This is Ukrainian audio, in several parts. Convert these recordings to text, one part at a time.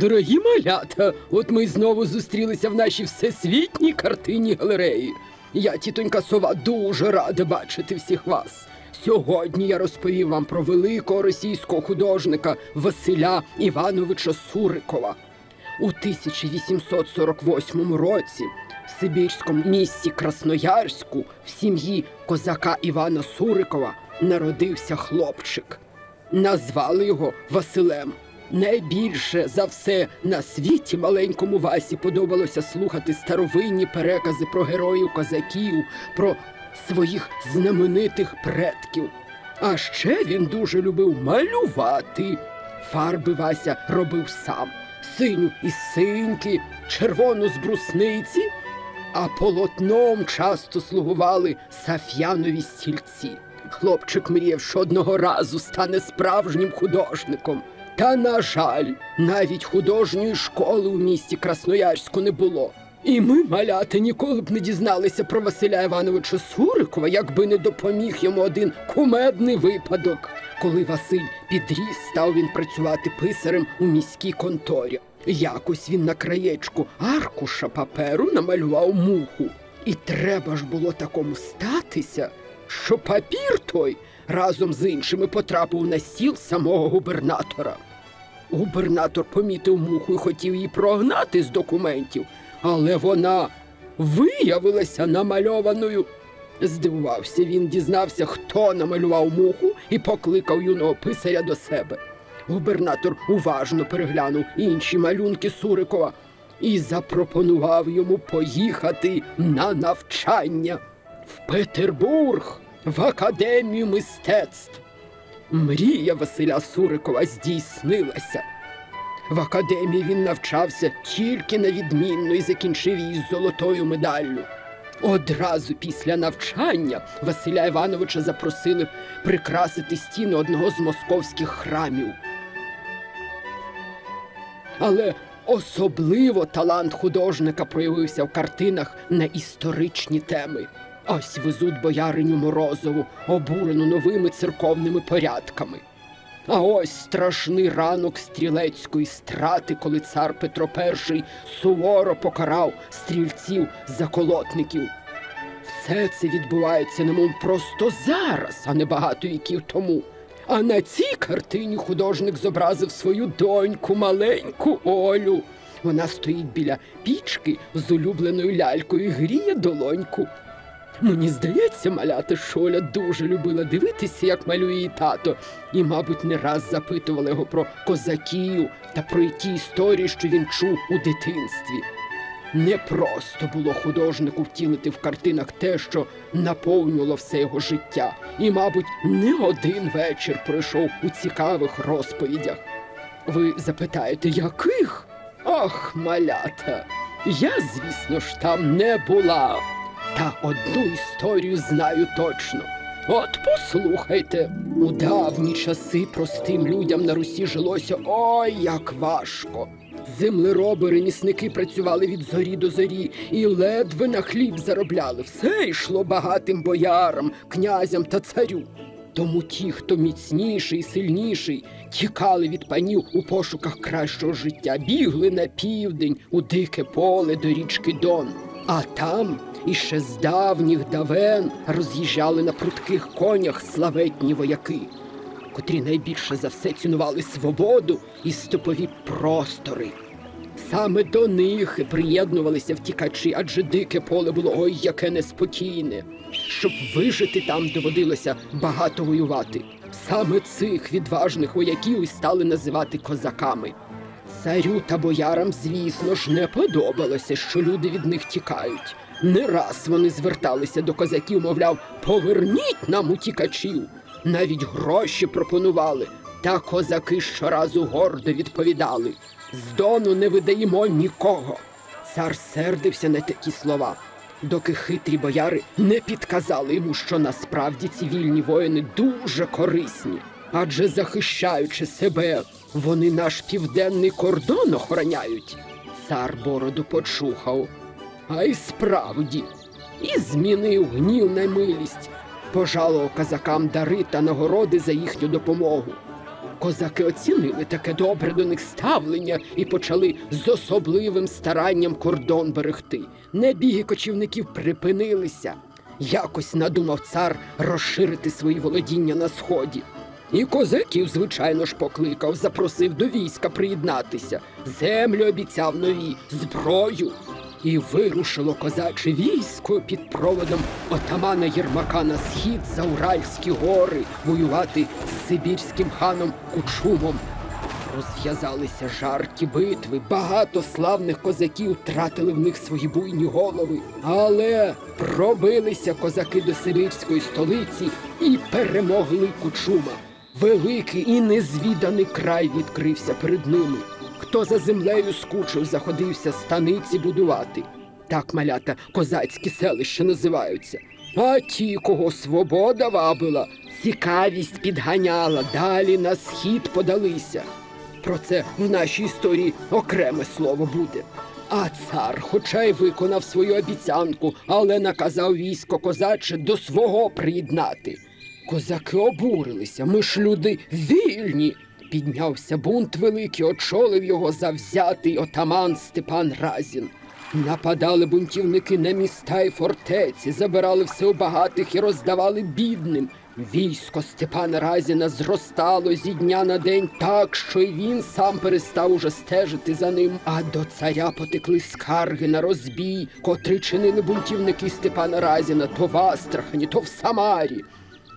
Дорогі малята, от ми знову зустрілися в нашій всесвітній картині галереї. Я, тітонька сова, дуже рада бачити всіх вас. Сьогодні я розповів вам про великого російського художника Василя Івановича Сурикова. У 1848 році в Сибірському місті Красноярську в сім'ї козака Івана Сурикова народився хлопчик. Назвали його Василем. Найбільше за все на світі маленькому Васі подобалося слухати старовинні перекази про героїв козаків, про своїх знаменитих предків. А ще він дуже любив малювати. Фарби Вася робив сам: синю із синьки, червону з брусниці, а полотном часто слугували саф'янові стільці. Хлопчик мріяв, що одного разу стане справжнім художником. Та, на жаль, навіть художньої школи у місті Красноярську не було. І ми, малята, ніколи б не дізналися про Василя Івановича Сурикова, якби не допоміг йому один кумедний випадок. Коли Василь підріс, став він працювати писарем у міській конторі. Якось він на краєчку аркуша паперу намалював муху. І треба ж було такому статися, що папір той разом з іншими потрапив на стіл самого губернатора. Губернатор помітив муху і хотів її прогнати з документів, але вона виявилася намальованою. Здивувався він, дізнався, хто намалював муху, і покликав юного писаря до себе. Губернатор уважно переглянув інші малюнки Сурикова і запропонував йому поїхати на навчання в Петербург, в академію мистецтв. Мрія Василя Сурикова здійснилася. В академії він навчався тільки на відмінно і закінчив її з золотою медаллю. Одразу після навчання Василя Івановича запросили прикрасити стіни одного з московських храмів. Але особливо талант художника проявився в картинах на історичні теми. Ось везуть бояриню Морозову, обурену новими церковними порядками. А ось страшний ранок стрілецької страти, коли цар Петро І суворо покарав стрільців заколотників. Все це відбувається немов просто зараз, а не багато віків тому. А на цій картині художник зобразив свою доньку, маленьку Олю. Вона стоїть біля пічки з улюбленою лялькою і гріє долоньку. Мені здається, малята, що Оля дуже любила дивитися, як малює її тато, і, мабуть, не раз запитувала його про козаків та про ті історії, що він чув у дитинстві. Непросто було художнику втілити в картинах те, що наповнювало все його життя, і, мабуть, не один вечір пройшов у цікавих розповідях. Ви запитаєте, яких? Ах, малята! Я, звісно ж, там не була. Та одну історію знаю точно. От послухайте, у давні часи простим людям на Русі жилося ой як важко. Землероби, ремісники працювали від зорі до зорі і ледве на хліб заробляли. Все йшло багатим боярам, князям та царю. Тому ті, хто міцніший і сильніший, тікали від панів у пошуках кращого життя, бігли на південь у дике поле до річки Дон. А там іще з давніх давен роз'їжджали на прудких конях славетні вояки, котрі найбільше за все цінували свободу і степові простори. Саме до них і приєднувалися втікачі, адже дике поле було ой яке неспокійне. Щоб вижити там доводилося багато воювати. Саме цих відважних вояків і стали називати козаками. Царю та боярам, звісно ж, не подобалося, що люди від них тікають. Не раз вони зверталися до козаків, мовляв, поверніть нам утікачів. Навіть гроші пропонували. Та козаки щоразу гордо відповідали: з дону не видаємо нікого. Цар сердився на такі слова, доки хитрі бояри не підказали йому, що насправді цивільні воїни дуже корисні, адже захищаючи себе, вони наш південний кордон охороняють. Цар бороду почухав, а й справді, і змінив гнів на милість, пожалував казакам дари та нагороди за їхню допомогу. Козаки оцінили таке добре до них ставлення і почали з особливим старанням кордон берегти. Небіги кочівників припинилися. Якось надумав цар розширити свої володіння на сході. І козаків, звичайно ж, покликав, запросив до війська приєднатися. Землю обіцяв нові, зброю. І вирушило козаче військо під проводом отамана Єрмака на схід за Уральські гори воювати з сибірським ханом Кучумом. Розв'язалися жаркі битви, багато славних козаків втратили в них свої буйні голови. Але пробилися козаки до сибірської столиці і перемогли Кучума. Великий і незвіданий край відкрився перед ними. Хто за землею скучив, заходився станиці будувати. Так малята козацькі селища називаються. А ті, кого свобода вабила, цікавість підганяла, далі на схід подалися. Про це в нашій історії окреме слово буде. А цар, хоча й виконав свою обіцянку, але наказав військо козаче до свого приєднати. Козаки обурилися, ми ж люди вільні. Піднявся бунт великий, очолив його завзятий отаман Степан Разін. Нападали бунтівники на міста й фортеці, забирали все у багатих і роздавали бідним. Військо Степана Разіна зростало зі дня на день так, що й він сам перестав уже стежити за ним. А до царя потекли скарги на розбій, котрі чинили бунтівники Степана Разіна то в Астрахані, то в Самарі.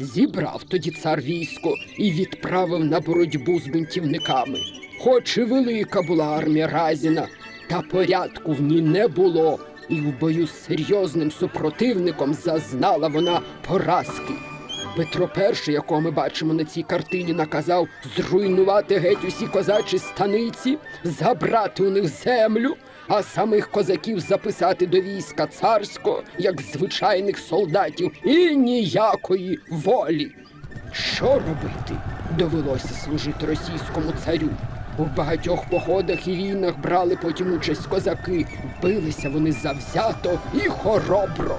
Зібрав тоді цар військо і відправив на боротьбу з бунтівниками. Хоч і велика була армія Разіна, та порядку в ній не було, і в бою з серйозним супротивником зазнала вона поразки. Петро І, якого ми бачимо на цій картині, наказав зруйнувати геть усі козачі станиці, забрати у них землю, а самих козаків записати до війська царського, як звичайних солдатів, і ніякої волі. Що робити? Довелося служити російському царю. У багатьох походах і війнах брали потім участь козаки, билися вони завзято і хоробро.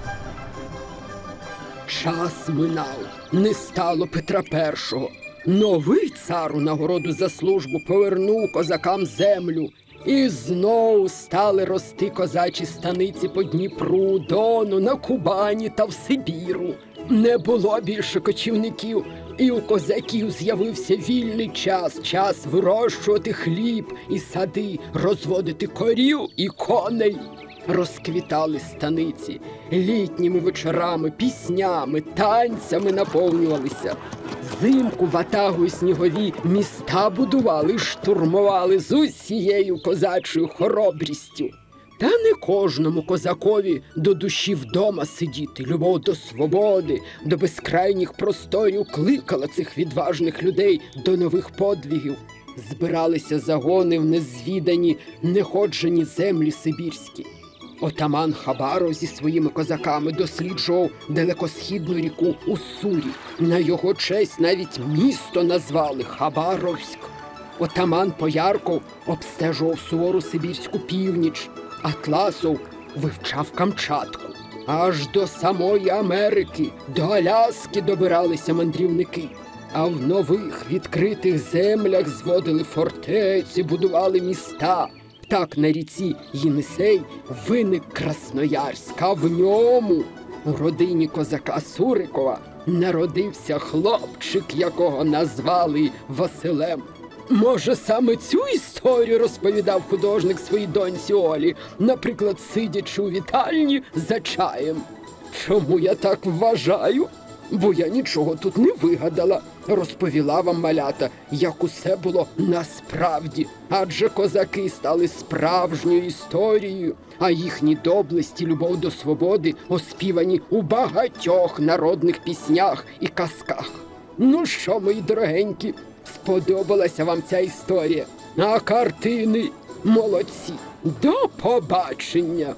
Час минав, не стало Петра І. Новий цар у нагороду за службу повернув козакам землю. І знову стали рости козачі станиці по Дніпру, Дону, на Кубані та в Сибіру. Не було більше кочівників, і у козаків з'явився вільний час, час вирощувати хліб і сади, розводити корів і коней. Розквітали станиці літніми вечорами, піснями, танцями наповнювалися. Зимку ватагу снігові міста будували, штурмували з усією козачою хоробрістю. Та не кожному козакові до душі вдома сидіти. Любов до свободи, до безкрайніх просторів кликала цих відважних людей до нових подвігів. Збиралися загони в незвідані, неходжені землі сибірські. Отаман Хабаров зі своїми козаками досліджував далекосхідну ріку Уссурі. На його честь навіть місто назвали Хабаровськ. Отаман Поярков обстежував сувору сибірську північ, Атласов вивчав Камчатку. Аж до самої Америки, до Аляски добиралися мандрівники. А в нових відкритих землях зводили фортеці, будували міста. Так на ріці Єнисей виник Красноярськ, а в ньому у родині козака Сурикова народився хлопчик, якого назвали Василем. Може, саме цю історію розповідав художник своїй доньці Олі, наприклад, сидячи у вітальні за чаєм. Чому я так вважаю? Бо я нічого тут не вигадала. Розповіла вам малята, як усе було насправді. Адже козаки стали справжньою історією, а їхні доблесті, любов до свободи оспівані у багатьох народних піснях і казках. Ну що, мої дорогенькі, сподобалася вам ця історія? А картини молодці. До побачення!